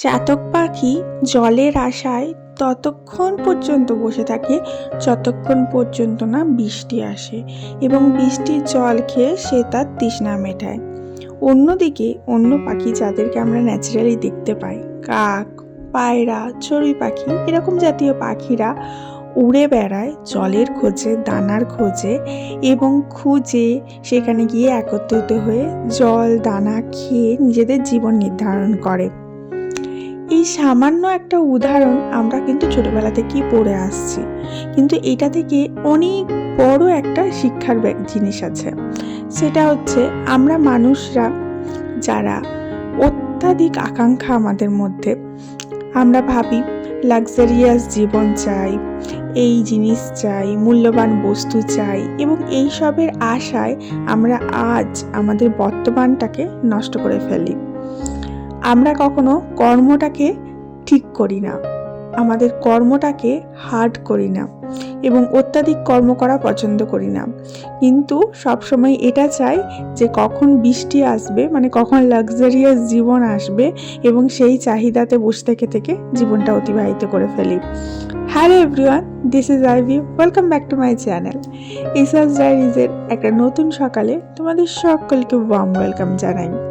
চাতক পাখি জলের আশায় ততক্ষণ পর্যন্ত বসে থাকে, যতক্ষণ পর্যন্ত না বৃষ্টি আসে এবং বৃষ্টির জল খেয়ে সে তার তৃষ্ণা মেটায়। অন্যদিকে অন্য পাখি যাদেরকে আমরা ন্যাচারালি দেখতে পাই, কাক, পায়রা, চড়ুই পাখি, এরকম জাতীয় পাখিরা উড়ে বেড়ায় জলের খোঁজে, দানার খোঁজে এবং খুঁজে সেখানে গিয়ে একত্রিত হয়ে জল, দানা খেয়ে নিজেদের জীবন নির্ধারণ করে। এই সামান্য একটা উদাহরণ আমরা কিন্তু ছোটবেলা থেকেই পড়ে আসছি। কিন্তু এটা থেকে অনেক বড় একটা শিক্ষার জিনিস আছে। সেটা হচ্ছে আমরা মানুষরা যারা অত্যাধিক আকাঙ্ক্ষা আমাদের মধ্যে, আমরা ভাবি লাক্সারিয়াস জীবন চাই, এই জিনিস চাই, মূল্যবান বস্তু চাই এবং এই সবের আশায় আমরা আজ আমাদের বর্তমানটাকে নষ্ট করে ফেলি। আমরা কখনো কর্মটাকে ঠিক করি না। আমাদের কর্মটাকে হার্ড করি না এবং অত্যাধিক কর্ম করা পছন্দ করি না। কিন্তু সবসময় এটা চাই যে কখন বৃষ্টি আসবে মানে কখন লাক্সারিয়াস জীবন আসবে এবং সেই চাহিদাতে বসে থেকে থেকে জীবনটা অতিবাহিত করে ফেলি। Hello everyone this is Ivy welcome back to my channel ইসাস ডায়েরিজের একটা নতুন সকালে তোমাদের সকলকে ওয়ার্ম ওয়েলকাম জানাই।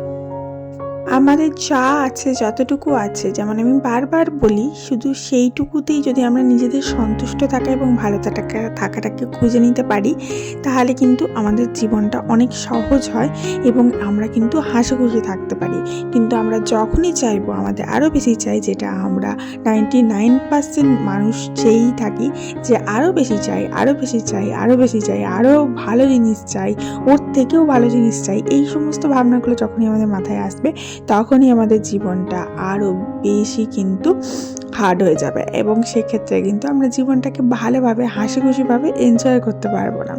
আমাদের যা আছে, যতটুকু আছে, যেমন আমি বারবার বলি, শুধু সেইটুকুতেই যদি আমরা নিজেদের সন্তুষ্ট থাকা এবং ভালো থাকা, থাকাটাকে খুঁজে নিতে পারি, তাহলে কিন্তু আমাদের জীবনটা অনেক সহজ হয় এবং আমরা কিন্তু হাসি খুশি থাকতে পারি। কিন্তু আমরা যখনই চাইব, আমাদের আরও বেশি চাই যেটা আমরা নাইনটি নাইন পার্সেন্ট মানুষ চেয়েই থাকি, যে আরও বেশি চাই, আরও বেশি চাই, আরও বেশি চাই, আরও ভালো জিনিস চাই, ওর থেকেও ভালো জিনিস চাই, এই সমস্ত ভাবনাগুলো যখনই আমাদের মাথায় আসবে তখনই আমাদের জীবনটা আরও বেশি কিন্তু হার্ড হয়ে যাবে এবং সেক্ষেত্রে কিন্তু আমরা জীবনটাকে ভালোভাবে হাসি খুশিভাবে এনজয় করতে পারব না।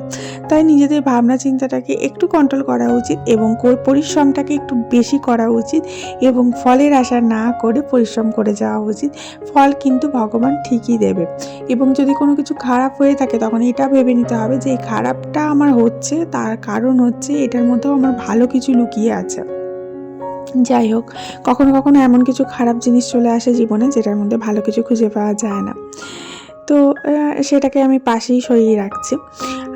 তাই নিজেদের ভাবনা চিন্তাটাকে একটু কন্ট্রোল করা উচিত এবং পরিশ্রমটাকে একটু বেশি করা উচিত এবং ফলের আশা না করে পরিশ্রম করে যাওয়া উচিত। ফল কিন্তু ভগবান ঠিকই দেবে এবং যদি কোনো কিছু খারাপ হয়ে থাকে তখন এটা ভেবে নিতে হবে যে এই খারাপটা আমার হচ্ছে, তার কারণ হচ্ছে, এটার মধ্যেও আমার ভালো কিছু লুকিয়ে আছে। যাই হোক, কখনো কখনো এমন কিছু খারাপ জিনিস চলে আসে জীবনে যেটার মধ্যে ভালো কিছু খুঁজে পাওয়া যায় না। তো সেটাকে আমি পাশেই সরিয়ে রাখছি।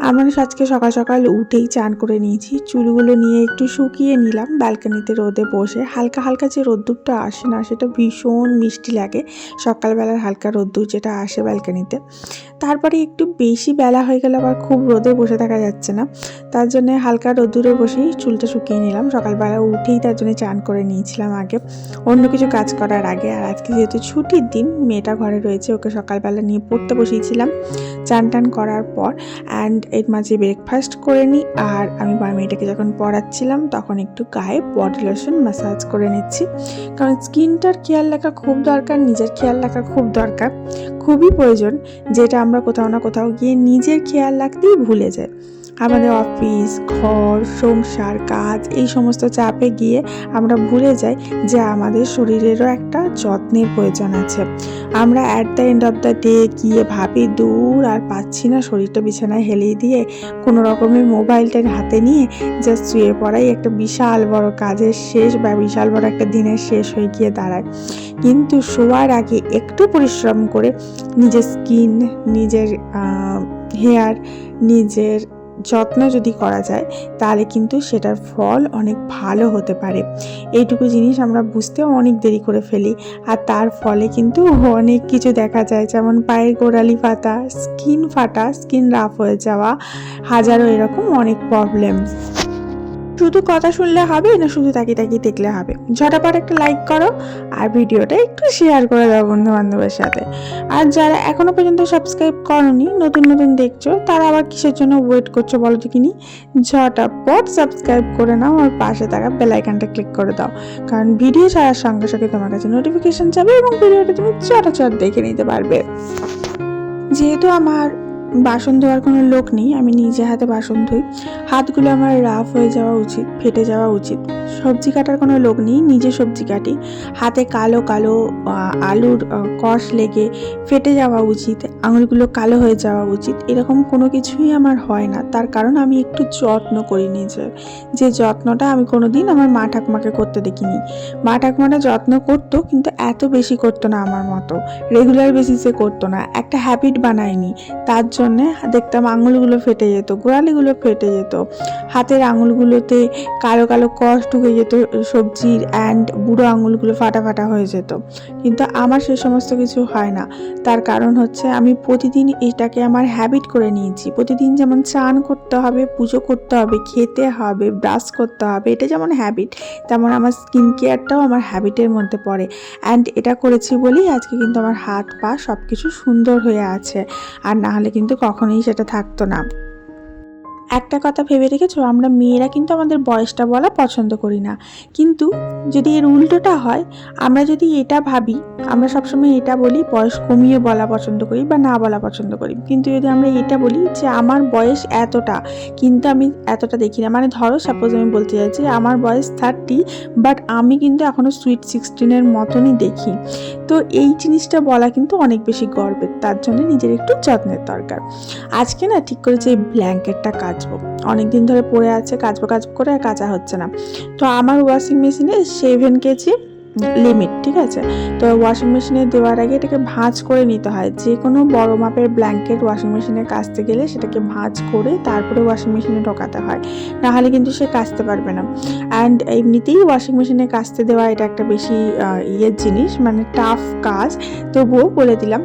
আমার আজকে সকাল সকাল উঠেই চান করে নিয়েছি। চুলগুলো নিয়ে একটু শুকিয়ে নিলাম ব্যালকানিতে রোদে বসে। হালকা হালকা যে রোদ্দুরটা আসে না, সেটা ভীষণ মিষ্টি লাগে। সকালবেলার হালকা রোদ্দুর যেটা আসে ব্যালকানিতে। তারপরে একটু বেশি বেলা হয়ে গেলে আবার খুব রোদে বসে থাকা যাচ্ছে না। তার জন্য হালকা রোদ্দুরে বসেই চুলটা শুকিয়ে নিলাম। সকালবেলা উঠেই তার জন্য চান করে নিয়েছিলাম আগে। অন্য কিছু কাজ করার আগে। আর আজকে যেহেতু ছুটির দিন, মেয়েটা ঘরে রয়েছে, ওকে সকালবেলা নিয়ে পড়তে বসিয়েছিলাম। চান টান করার পর। অ্যান্ড এর মাঝে ব্রেকফাস্ট করে নিই আর আমি মেয়েটাকে যখন পড়াচ্ছিলাম, তখন একটু গায়ে বডি লোশন ম্যাসাজ করে নিচ্ছি। কারণ স্কিনটার খেয়াল রাখা খুব দরকার, নিজের খেয়াল রাখা খুব দরকার। খুবই প্রয়োজন, যেটা আমরা কোথাও না কোথাও গিয়ে নিজের খেয়াল রাখতেই ভুলে যাই। আমাদের অফিস, ঘর, সংসার, কাজ, এই সমস্ত চাপে গিয়ে আমরা ভুলে যাই যে আমাদের শরীরেরও একটা যত্নের প্রয়োজন আছে। আমরা at the end of the day গিয়ে ভাবি, দূর, আর পাচ্ছি না শরীরটা বিছানায় হেলিয়ে দিয়ে কোনো রকমের মোবাইলটা হাতে নিয়ে জাস্ট শুয়ে পড়াই। একটা বিশাল বড় কাজের শেষ বা বিশাল বড় একটা দিনের শেষ হয়ে গিয়ে দাঁড়ায় কিন্তু শোয়ার আগে একটু পরিশ্রম করে নিজের স্কিন নিজের হেয়ার নিজের যত্ন যদি করা যায়, তাহলে কিন্তু সেটার ফল অনেক ভালো হতে পারে। এইটুকু জিনিস আমরা বুঝতেও অনেক দেরি করে ফেলি, আর তার ফলে কিন্তু অনেক কিছু দেখা যায়। যেমন পায়ের গোড়ালি ফাটা, স্কিন ফাটা, স্কিন রাফ হয়ে যাওয়া, হাজারো এরকম অনেক প্রবলেম শুধু কথা শুনলে হবে না শুধু তাকিয়ে তাকিয়ে দেখলে হবে? ঝটাপট একটা লাইক করো আর ভিডিওটা একটু শেয়ার করে দাও বন্ধু বান্ধবের সাথে। আর যারা এখনও পর্যন্ত সাবস্ক্রাইব করনি, নতুন নতুন দেখছ, তারা আবার কিসের জন্য ওয়েট করছ বলো তো কিনি? ঝটাপট সাবস্ক্রাইব করে নাও আর পাশে থাকা বেল আইকনটা ক্লিক করে দাও। কারণ ভিডিও ছাড়ার সঙ্গে সঙ্গে তোমার কাছে নোটিফিকেশন যাবে এবং ভিডিওটা তুমি চটাচট দেখে নিতে পারবে। যেহেতু আমার বাসন ধোয়ার কোনো লোক নেই, আমি নিজে হাতে বাসন ধুই। হাতগুলো আমার রাফ হয়ে যাওয়া উচিত, ফেটে যাওয়া উচিত। সবজি কাটার কোনো লোক নেই, নিজে সবজি কাটি। হাতে কালো কালো আলুর কষ লেগে ফেটে যাওয়া উচিত আঙুলগুলো কালো হয়ে যাওয়া উচিত, এরকম কোনো কিছুই আমার হয় না। তার কারণ আমি একটু যত্ন করি নিজের। যে যত্নটা আমি কোনো দিন আমার মা ঠাকুমাকে করতে দেখিনি। মা ঠাকুমাটা যত্ন করতো, কিন্তু এত বেশি করতো না আমার মতো। রেগুলার বেসিসে করতো না। একটা হ্যাবিট বানায়নি। তার জন্যে দেখতাম আঙুলগুলো ফেটে যেত, গোড়ালিগুলো ফেটে যেত। হাতের আঙুলগুলোতে কালো কালো কষ যেত, সবজির অ্যান্ড বুড়ো আঙুলগুলো ফাটা ফাটা হয়ে যেত। কিন্তু আমার সে সমস্ত কিছু হয় না। তার কারণ হচ্ছে আমি প্রতিদিন এটাকে আমার হ্যাবিট করে নিয়েছি। প্রতিদিন যেমন চান করতে হবে, পুজো করতে হবে, খেতে হবে ব্রাশ করতে হবে, এটা যেমন হ্যাবিট তেমন আমার স্কিন কেয়ারটাও আমার হ্যাবিটের মধ্যে পড়ে। অ্যান্ড এটা করেছি বলেই আজকে কিন্তু আমার হাত পা সব কিছু সুন্দর হয়ে আছে। আর না হলে কিন্তু কখনোই সেটা থাকতো না। একটা কথা ভেবে রেখেছো, আমরা মেয়েরা কিন্তু আমাদের বয়সটা বলা পছন্দ করি না। কিন্তু যদি এর উল্টোটা হয়, আমরা যদি এটা ভাবি, আমরা সবসময় এটা বলি, বয়স কমিয়ে বলা পছন্দ করি বা না বলা পছন্দ করি। কিন্তু যদি আমরা এটা বলি যে আমার বয়স এতটা, কিন্তু আমি এতটা দেখি না মানে ধরো সাপোজ আমি বলতে চাইছি আমার বয়স থার্টি বাট আমি কিন্তু এখনও সুইট সিক্সটিনের মতনই দেখি। তো এই জিনিসটা বলা কিন্তু অনেক বেশি গর্বের, তার জন্য নিজের একটু যত্নের দরকার। আজকে না ঠিক করেছি এই ব্ল্যাঙ্কেটটা কাচবো অনেক দিন ধরে পড়ে আছে কাচবো কাচবো করে আর কাচা হচ্ছে না। তো আমার ওয়াশিং মেশিনে সেভেন কেজি লিমিট ঠিক আছে? তো ওয়াশিং মেশিনে দেওয়ার আগে এটাকে ভাঁজ করে নিতে হয়। যে কোনো বড় মাপের ব্ল্যাঙ্কেট ওয়াশিং মেশিনে কাচতে গেলে সেটাকে ভাঁজ করে তারপরে ওয়াশিং মেশিনে ঢোকাতে হয়। নাহলে কিন্তু সে কাচতে পারবে না। অ্যান্ড এমনিতেই ওয়াশিং মেশিনে কাচতে দেওয়া এটা একটা বেশি ইয়ের জিনিস মানে টাফ কাজ। তবুও বলে দিলাম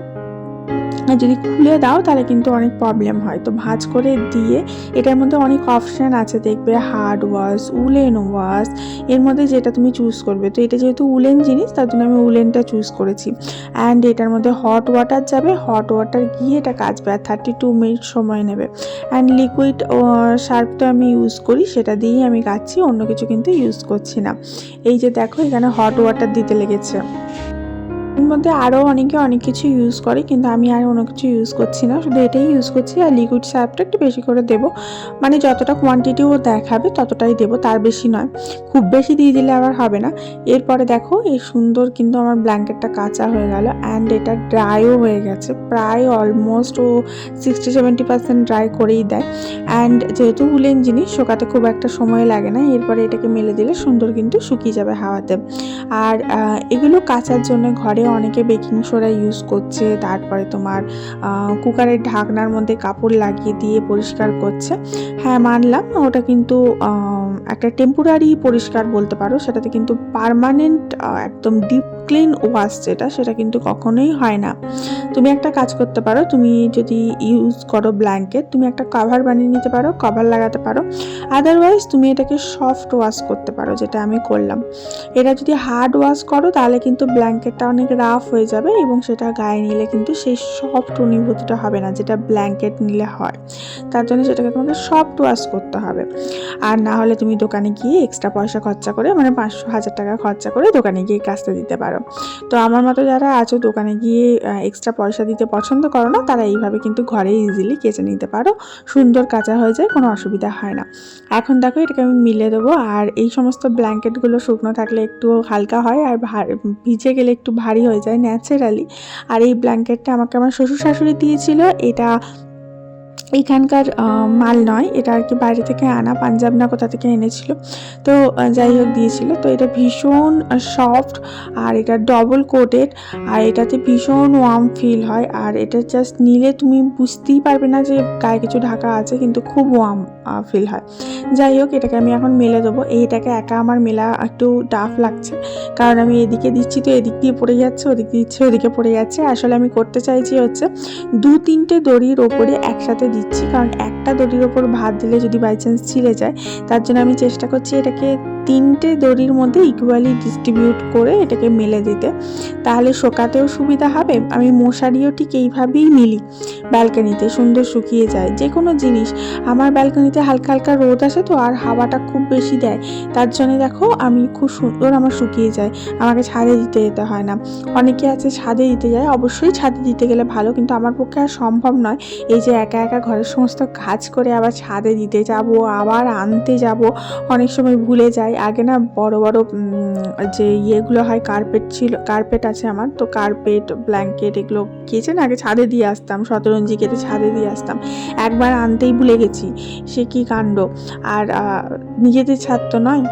যদি খুলে দাও, তাহলে কিন্তু অনেক প্রবলেম হয়। তো ভাঁজ করে দিয়ে, এটার মধ্যে অনেক অপশান আছে। দেখবে হার্ড ওয়াশ উলেন ওয়াশ এর মধ্যে যেটা তুমি চুজ করবে। তো এটা যেহেতু উলেন জিনিস, তার জন্য আমি উলেনটা চুজ করেছি। অ্যান্ড এটার মধ্যে হট ওয়াটার যাবে। হট ওয়াটার গিয়ে এটা কাচবে আর থার্টি টু মিনিট সময় নেবে। অ্যান্ড লিকুইড সার্ফটা আমি ইউজ করি, সেটা দিয়েই আমি কাচ্ছি। অন্য কিছু কিন্তু ইউজ করছি না। এই যে দেখো, এখানে হট ওয়াটার দিতে লেগেছে। এর মধ্যে আরও অনেকে অনেক কিছু ইউজ করে, কিন্তু আমি আর অন্য কিছু ইউজ করছি না। শুধু এটাই ইউজ করছি আর লিকুইড সার্ফটা একটু বেশি করে দেবো। মানে যতটা কোয়ান্টিটি ও দেখাবে, ততটাই দেবো, তার বেশি নয়। খুব বেশি দিয়ে দিলে আবার হবে না। এরপরে দেখো, এই সুন্দর কিন্তু আমার ব্ল্যাঙ্কেটটা কাঁচা হয়ে গেল অ্যান্ড এটা ড্রাইও হয়ে গেছে। প্রায় অলমোস্ট ও সিক্সটি সেভেন্টি পার্সেন্ট ড্রাই করেই দেয়। অ্যান্ড যেহেতু উলেন জিনিস, শোকাতে খুব একটা সময় লাগে না। এরপরে এটাকে মেলে দিলে সুন্দর কিন্তু শুকিয়ে যাবে হাওয়াতে। আর এগুলো কাচার জন্য ঘরে অনেকে বেকিং সোডা ইউজ করছে, তারপরে তোমার কুকারের ঢাকনার মধ্যে কাপড় লাগিয়ে দিয়ে পরিষ্কার করছে। হ্যাঁ মানলাম, ওটা কিন্তু একটা টেম্পোরারি পরিষ্কার বলতে পারো, সেটাতে কিন্তু পারমানেন্ট একদম ডিপ ক্লিন ওয়াশ যেটা, সেটা কিন্তু কখনোই হয় না। তুমি একটা কাজ করতে পারো, তুমি যদি ইউজ করো ব্ল্যাঙ্কেট তুমি একটা কভার বানিয়ে নিতে পারো কভার লাগাতে পারো। আদারওয়াইজ তুমি এটাকে সফট ওয়াশ করতে পারো, যেটা আমি করলাম। এটা যদি হার্ড ওয়াশ করো, তাহলে কিন্তু ব্ল্যাঙ্কেটটা অনেক রাফ হয়ে যাবে এবং সেটা গায়ে নিলে কিন্তু সেই সফট অনুভূতিটা হবে না, যেটা ব্ল্যাঙ্কেট নিলে হয়। তার জন্য সেটাকে তোমাকে সফট ওয়াশ করতে হবে। আর না হলে তুমি দোকানে গিয়ে এক্সট্রা পয়সা খরচা করে মানে পাঁচশো, হাজার টাকা খরচা করে দোকানে গিয়ে কাচতে দিতে পারো। তো আমার মতো যারা আছো, দোকানে গিয়ে এক্সট্রা পয়সা দিতে পছন্দ করো না, তারা এইভাবে কিন্তু ঘরে ইজিলি কেচে নিতে পারো। সুন্দর কাঁচা হয়ে যায়, কোনো অসুবিধা হয় না। এখন দেখো, এটাকে আমি মিলে দেবো। আর এই সমস্ত ব্ল্যাঙ্কেটগুলো শুকনো থাকলে একটু হালকা হয়, আর ভিজে গেলে একটু ভারী হয়ে যায় ন্যাচারালি আর এই ব্ল্যাঙ্কেটটা আমাকে আমার শ্বশুর শাশুড়ি দিয়েছিল, এটা এখানকার মাল নয়। এটা আর কি বাইরে থেকে আনা, পাঞ্জাব না কোথা থেকে এনেছিল। তো যাই হোক দিয়েছিল। তো এটা ভীষণ সফট আর এটা ডবল কোটেড আর এটাতে ভীষণ ওয়ার্ম ফিল হয়। আর এটা জাস্ট নিলে তুমি বুঝতেই পারবে না যে গায়ে কিছু ঢাকা আছে, কিন্তু খুব ওয়ার্ম ফিল হয়। যাই হোক, এটাকে আমি এখন মেলে দেবো। এইটাকে একা আমার মেলা একটু টাফ লাগছে। কারণ আমি এদিকে দিচ্ছি, তো এদিক দিয়ে পড়ে যাচ্ছে, ওদিক দিচ্ছি, ওদিকে পড়ে যাচ্ছে। আসলে আমি করতে চাইছি হচ্ছে দু তিনটে দড়ির ওপরে একসাথে দিচ্ছি, কারণ একটা দড়ির ওপর ভাত দিলে যদি বাই চান্স ছিঁড়ে যায়, তার জন্য আমি চেষ্টা করছি এটাকে তিনটে দড়ির মধ্যে ইকুয়ালি ডিস্ট্রিবিউট করে এটাকে মেলে দিতে। তাহলে শোকাতেও সুবিধা হবে, আমি মশারিও ঠিক এইভাবেই মিলি। ব্যালকানিতে সুন্দর শুকিয়ে যায় যে কোনো জিনিস। আমার ব্যালকানিতে হালকা হালকা রোদ আসে তো, আর হাওয়াটা খুব বেশি দেয়। তার জন্য দেখো, আমি খুব সুন্দর আমার শুকিয়ে যায়, আমাকে ছাদে দিতে যেতে হয় না। অনেকে আছে ছাদে দিতে যায়, অবশ্যই ছাদে দিতে গেলে ভালো, কিন্তু আমার পক্ষে আর সম্ভব নয়। এই যে একা একা ঘরের সমস্ত কাজ করে আবার ছাদে দিতে যাব, আবার আনতে যাব। অনেক সময় ভুলে যাই। আগে না বড় বড় যে ইয়েগুলো হয় কার্পেট ছিল কার্পেট আছে আমার, তো কার্পেট ব্ল্যাঙ্কেট এগুলো কেচে না, আগে ছাদে দিয়ে আসতাম শতরঞ্জি কেটে ছাদে দিয়ে আসতাম। একবার আনতেই ভুলে গেছি, সে কি কাণ্ড? আর নিজেদের ছাদ তো নয়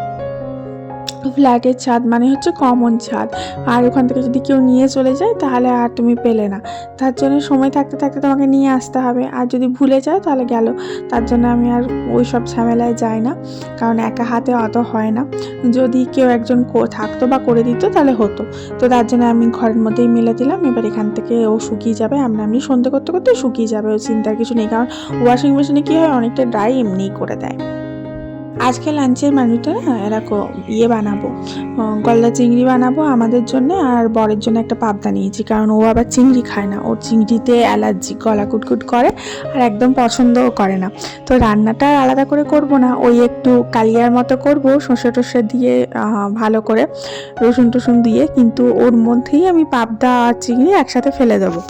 ফ্ল্যাটের ছাদ মানে হচ্ছে কমন ছাদ। আর ওখান থেকে যদি কেউ নিয়ে চলে যায়, তাহলে আর তুমি পেলে না। তার জন্য সময় থাকতে থাকতে তোমাকে নিয়ে আসতে হবে। আর যদি ভুলে যাও তাহলে গেল। তার জন্য আমি আর ওই সব ঝামেলায় যাই না। কারণ একা হাতে অত হয় না। যদি কেউ একজন থাকতো বা করে দিত, তাহলে হতো। তো তার জন্য আমি ঘরের মধ্যেই মেলে দিলাম। এবার এখান থেকে ও শুকিয়ে যাবে। আমরা এমনি সন্ধে করতে করতে শুকিয়ে যাবে। ও চিন্তার কিছু নেই। কারণ ওয়াশিং মেশিনে কী হয়? অনেকটা ড্রাই এমনিই করে দেয়। আজকে লাঞ্চের মেনুতে এরকম ইয়ে বানাবো গলদা চিংড়ি বানাবো আমাদের জন্য আর বরের জন্য একটা পাবদা নিয়েছি। কারণ ও আবার চিংড়ি খায় না, ওর চিংড়িতে অ্যালার্জি গলা কুটকুট করে আর একদম পছন্দও করে না। তো রান্নাটা আলাদা করে করব না, ওই একটু কালিয়ার মতো করব, সর্ষে টর্ষে দিয়ে ভালো করে রসুন টসুন দিয়ে, কিন্তু ওর মধ্যেই আমি পাবদা আর চিংড়ি একসাথে ফেলে দেবো।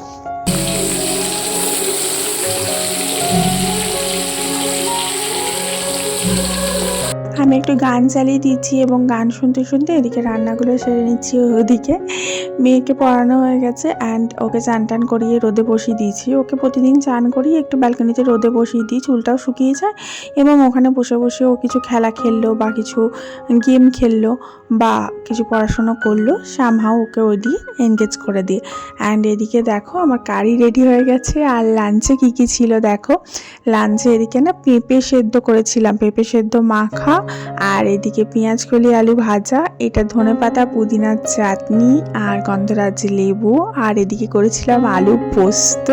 আমি একটু গান চালিয়ে দিচ্ছি এবং গান শুনতে শুনতে এদিকে রান্নাগুলো সেরে নিচ্ছি ওদিকে। মেয়েকে পড়ানো হয়ে গেছে অ্যান্ড ওকে চান টান করিয়ে রোদে বসিয়ে দিয়েছি। ওকে প্রতিদিন চান করিয়ে একটু ব্যালকনিতে রোদে বসিয়ে দিই, চুলটাও শুকিয়ে যায় এবং ওখানে বসে বসে ও কিছু খেলা খেললো বা কিছু গেম খেললো বা কিছু পড়াশুনো করল সামহাও ওকে ওই দিয়ে এনগেজ করে দিই অ্যান্ড এদিকে দেখো আমার কারি রেডি হয়ে গেছে। আর লাঞ্চে কী কী ছিল দেখো? লাঞ্চে এদিকে না পেঁপে সেদ্ধ করেছিলাম। পেঁপে সেদ্ধ মাখা আর এদিকে পেঁয়াজ কলি, আলু ভাজা, এটা ধনে পাতা পুদিনার চাটনি আর গন্ধরাজ লেবু। আর এদিকে করেছিলাম আলু পোস্ত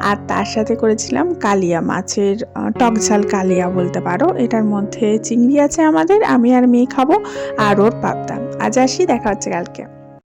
আর তার সাথে করেছিলাম কালিয়া মাছের টক ঝাল কালিয়া বলতে পারো। এটার মধ্যে চিংড়ি আছে আমাদের, আমি আর মেয়ে খাব আর ওর পাবদা। আজ আসি, দেখা হচ্ছে কালকে।